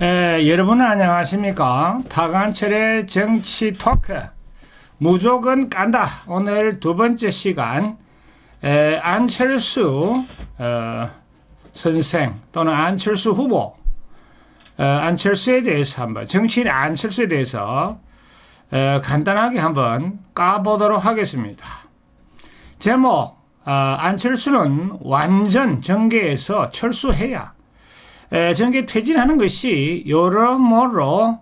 에, 여러분 안녕하십니까? 박안철의 정치 토크 무조건 깐다. 오늘 두 번째 시간 에, 안철수 어, 선생 또는 안철수 후보 어, 안철수에 대해서 한번 정치인 안철수에 대해서 어, 간단하게 한번 까보도록 하겠습니다. 제목 어, 안철수는 완전 정계에서 철수해야 에, 정계 퇴진하는 것이 여러모로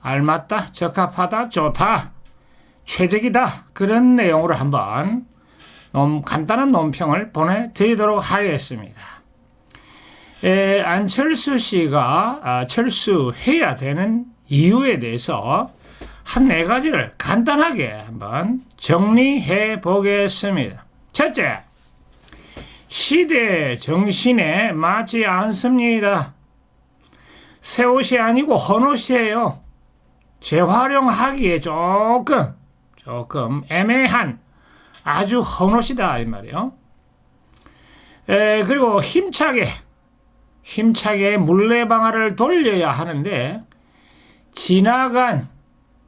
알맞다, 적합하다, 좋다, 최적이다 그런 내용으로 한번 놈, 간단한 논평을 보내드리도록 하겠습니다. 에, 안철수 씨가 아, 철수해야 되는 이유에 대해서 한 네 가지를 간단하게 한번 정리해 보겠습니다. 첫째, 시대 정신에 맞지 않습니다. 새 옷이 아니고 헌 옷이에요. 재활용하기에 조금, 조금 애매한 아주 헌 옷이다, 이 말이에요. 에, 그리고 힘차게, 힘차게 물레방아를 돌려야 하는데, 지나간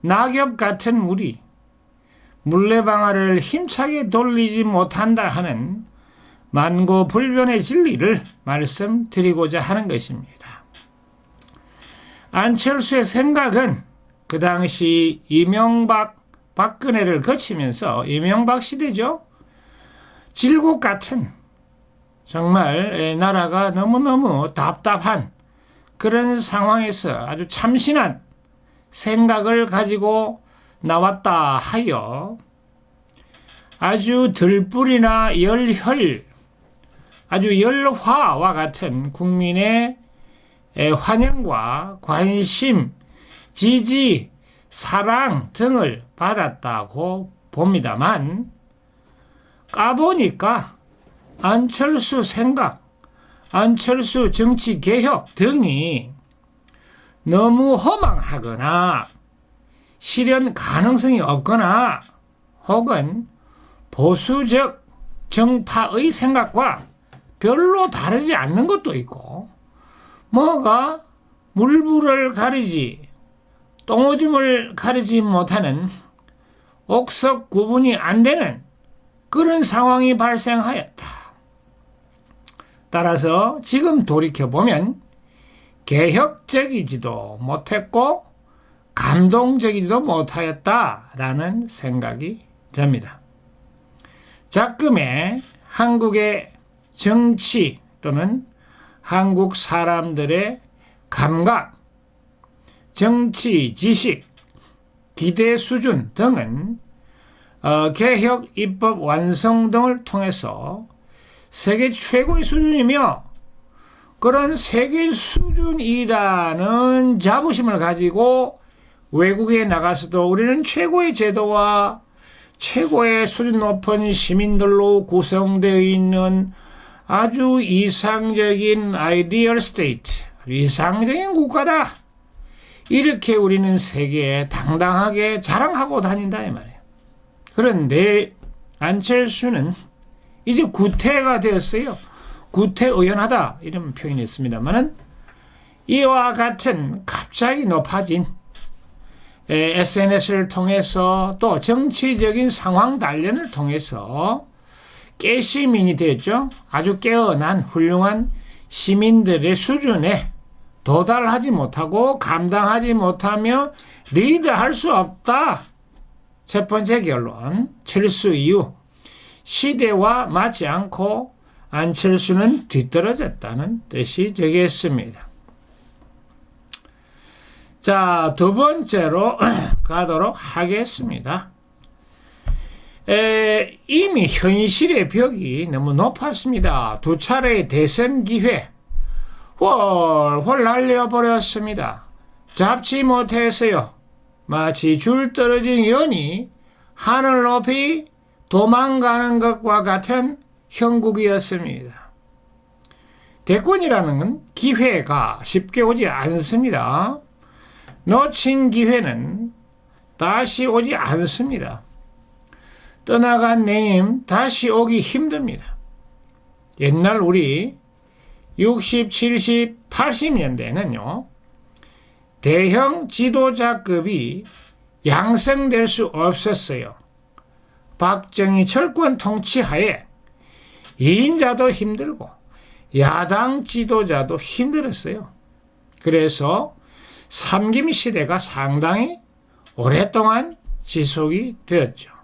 낙엽 같은 물이 물레방아를 힘차게 돌리지 못한다 하는 만고 불변의 진리를 말씀드리고자 하는 것입니다. 안철수의 생각은 그 당시 이명박 박근혜를 거치면서 이명박 시대죠. 질곡 같은 정말 나라가 너무너무 답답한 그런 상황에서 아주 참신한 생각을 가지고 나왔다 하여 아주 들불이나 열혈 아주 열화와 같은 국민의 환영과 관심, 지지, 사랑 등을 받았다고 봅니다만 까보니까 안철수 생각, 안철수 정치 개혁 등이 너무 허망하거나 실현 가능성이 없거나 혹은 보수적 정파의 생각과 별로 다르지 않는 것도 있고 뭐가 물불을 가리지 똥오줌을 가리지 못하는 옥석 구분이 안 되는 그런 상황이 발생하였다. 따라서 지금 돌이켜보면 개혁적이지도 못했고 감동적이지도 못하였다라는 생각이 듭니다. 작금의 한국의 정치 또는 한국 사람들의 감각, 정치 지식, 기대 수준 등은 어, 개혁 입법 완성 등을 통해서 세계 최고의 수준이며 그런 세계 수준이라는 자부심을 가지고 외국에 나가서도 우리는 최고의 제도와 최고의 수준 높은 시민들로 구성되어 있는 아주 이상적인 아이디얼 스테이트, 이상적인 국가다. 이렇게 우리는 세계에 당당하게 자랑하고 다닌다 이 말이에요. 그런데 안철수는 이제 구태가 되었어요. 구태의연하다 이런 표현이 있습니다만은 이와 같은 갑자기 높아진 SNS를 통해서 또 정치적인 상황 단련을 통해서 깨시민이 되었죠. 아주 깨어난 훌륭한 시민들의 수준에 도달하지 못하고 감당하지 못하며 리드할 수 없다. 첫 번째 결론, 철수 이후 시대와 맞지 않고 안철수는 뒤떨어졌다는 뜻이 되겠습니다. 자, 두 번째로 가도록 하겠습니다. 에, 이미 현실의 벽이 너무 높았습니다. 두 차례의 대선 기회 훨훨 날려버렸습니다. 잡지 못했어요. 마치 줄 떨어진 연이 하늘 높이 도망가는 것과 같은 형국이었습니다. 대권이라는 건 기회가 쉽게 오지 않습니다. 놓친 기회는 다시 오지 않습니다. 떠나간 내님 다시 오기 힘듭니다. 옛날 우리 60, 70, 80년대는요, 대형 지도자급이 양성될 수 없었어요. 박정희 철권 통치하에 2인자도 힘들고 야당 지도자도 힘들었어요. 그래서 삼김 시대가 상당히 오랫동안 지속이 되었죠.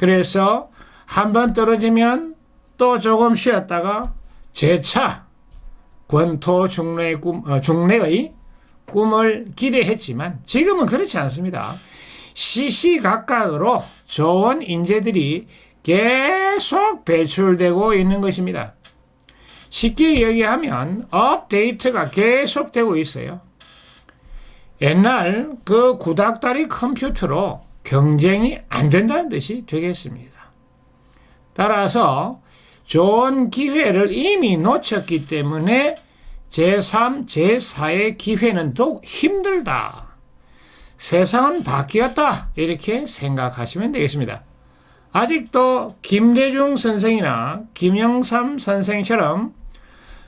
그래서 한 번 떨어지면 또 조금 쉬었다가 재차 권토 중래의, 꿈, 어, 중래의 꿈을 기대했지만 지금은 그렇지 않습니다. 시시각각으로 좋은 인재들이 계속 배출되고 있는 것입니다. 쉽게 얘기하면 업데이트가 계속되고 있어요. 옛날 그 구닥다리 컴퓨터로 경쟁이 안 된다는 뜻이 되겠습니다. 따라서 좋은 기회를 이미 놓쳤기 때문에 제3, 제4의 기회는 더욱 힘들다. 세상은 바뀌었다. 이렇게 생각하시면 되겠습니다. 아직도 김대중 선생이나 김영삼 선생처럼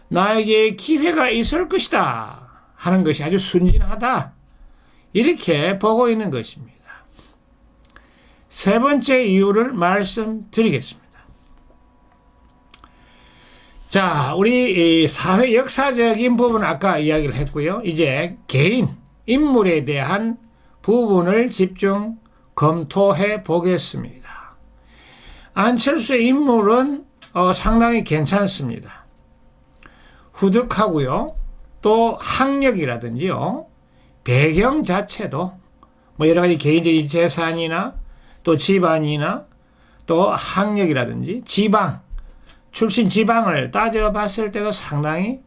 나에게 기회가 있을 것이다 하는 것이 아주 순진하다. 이렇게 보고 있는 것입니다. 세 번째 이유를 말씀드리겠습니다. 자, 우리 사회 역사적인 부분 아까 이야기를 했고요. 이제 개인, 인물에 대한 부분을 집중 검토해 보겠습니다. 안철수의 인물은 어, 상당히 괜찮습니다. 후득하고요. 또 학력이라든지요. 배경 자체도 뭐 여러 가지 개인적인 재산이나 또 집안이나 또 학력이라든지 지방 출신 지방을 따져봤을 때도 상당히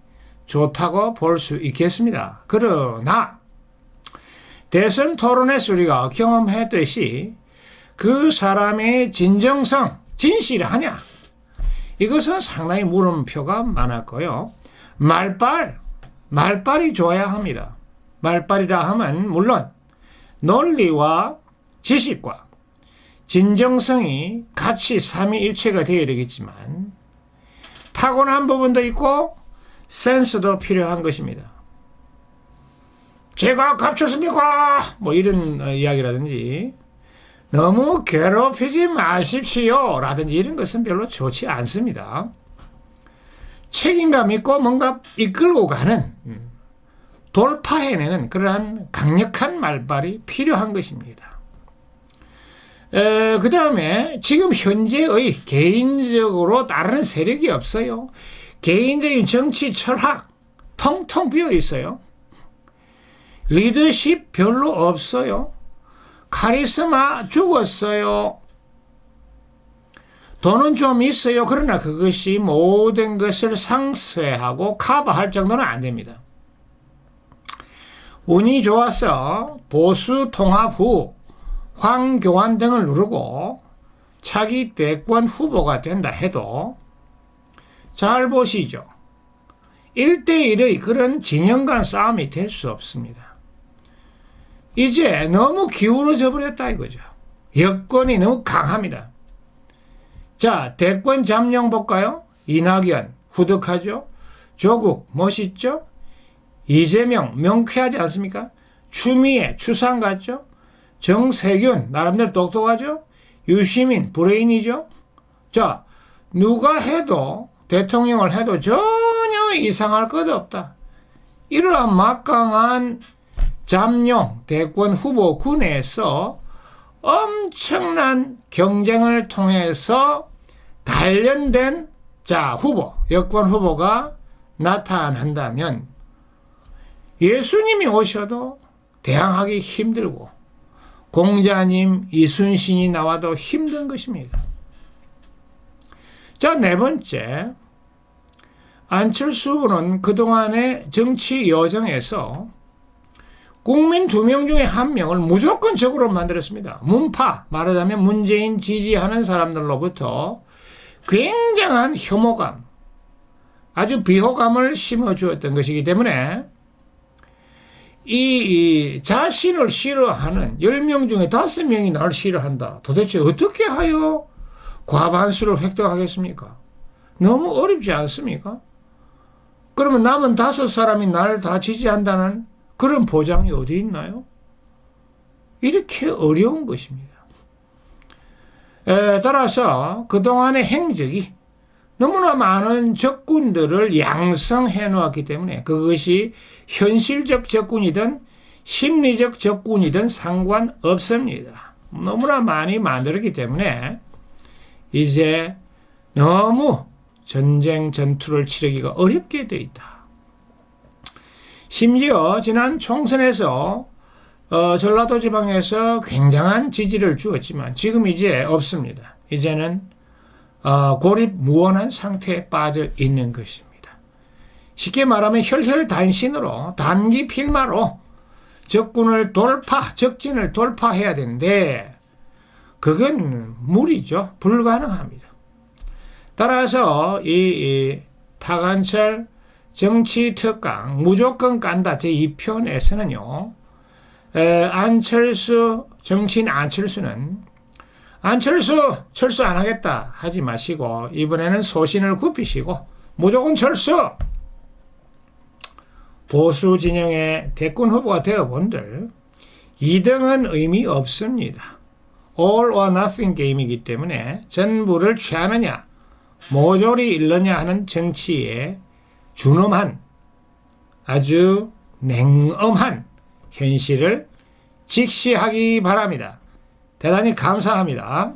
좋다고 볼 수 있겠습니다. 그러나 대선 토론에서 우리가 경험했듯이 그 사람의 진정성, 진실하냐? 이것은 상당히 물음표가 많았고요. 말빨, 말빨이 좋아야 합니다. 말빨이라 하면 물론 논리와 지식과 진정성이 같이 삼위일체가 되어야 되겠지만 타고난 부분도 있고 센스도 필요한 것입니다. 제가 값쳤습니까? 뭐 이런 어, 이야기라든지 너무 괴롭히지 마십시오 라든지 이런 것은 별로 좋지 않습니다. 책임감 있고 뭔가 이끌고 가는 음, 돌파해내는 그러한 강력한 말발이 필요한 것입니다. 그 다음에 지금 현재의 개인적으로 다른 세력이 없어요. 개인적인 정치 철학 텅텅 비어 있어요. 리더십 별로 없어요. 카리스마 죽었어요. 돈은 좀 있어요. 그러나 그것이 모든 것을 상쇄하고 커버할 정도는 안 됩니다. 운이 좋아서 보수 통합 후 황교안 등을 누르고 차기 대권 후보가 된다 해도 잘 보시죠. 1대1의 그런 진영 간 싸움이 될 수 없습니다. 이제 너무 기울어져 버렸다 이거죠. 여건이 너무 강합니다. 자, 대권 잠룡 볼까요? 이낙연, 후득하죠? 조국, 멋있죠? 이재명, 명쾌하지 않습니까? 추미애, 추상 같죠? 정세균, 나름대로 똑똑하죠? 유시민, 브레인이죠? 자, 누가 해도, 대통령을 해도 전혀 이상할 것 없다. 이러한 막강한 잠룡 대권 후보 군에서 엄청난 경쟁을 통해서 단련된 자 후보 여권 후보가 나타난다면 예수님이 오셔도 대항하기 힘들고 공자님 이순신이 나와도 힘든 것입니다. 자, 네 번째. 안철수 후보는 그동안의 정치 여정에서 국민 두 명 중에 한 명을 무조건 적으로 만들었습니다. 문파, 말하자면 문재인 지지하는 사람들로부터 굉장한 혐오감, 아주 비호감을 심어주었던 것이기 때문에 이 자신을 싫어하는 10명 중에 5명이 나를 싫어한다. 도대체 어떻게 하여 과반수를 획득하겠습니까? 너무 어렵지 않습니까? 그러면 남은 다섯 사람이 나를 다 지지한다는 그런 보장이 어디 있나요? 이렇게 어려운 것입니다. 에, 따라서 그동안의 행적이 너무나 많은 적군들을 양성해 놓았기 때문에 그것이 현실적 적군이든 심리적 적군이든 상관없습니다. 너무나 많이 만들었기 때문에 이제 너무 전쟁 전투를 치르기가 어렵게 돼 있다. 심지어 지난 총선에서 어, 전라도 지방에서 굉장한 지지를 주었지만 지금 이제 없습니다. 이제는 어, 고립 무원한 상태에 빠져 있는 것입니다. 쉽게 말하면 혈혈단신으로 단기 필마로 적군을 돌파, 적진을 돌파해야 되는데 그건 무리죠. 불가능합니다. 따라서 이, 이 타간철 정치 특강 무조건 깐다 제 2편에서는요. 에, 안철수 정치인 안철수는 안철수 철수 안 하겠다 하지 마시고 이번에는 소신을 굽히시고 무조건 철수 보수 진영의 대권 후보가 되어 본들 2등은 의미 없습니다. all or nothing 게임이기 때문에 전부를 취하느냐 모조리 잃느냐 하는 정치에 준엄한 아주 냉엄한 현실을 직시하기 바랍니다. 대단히 감사합니다.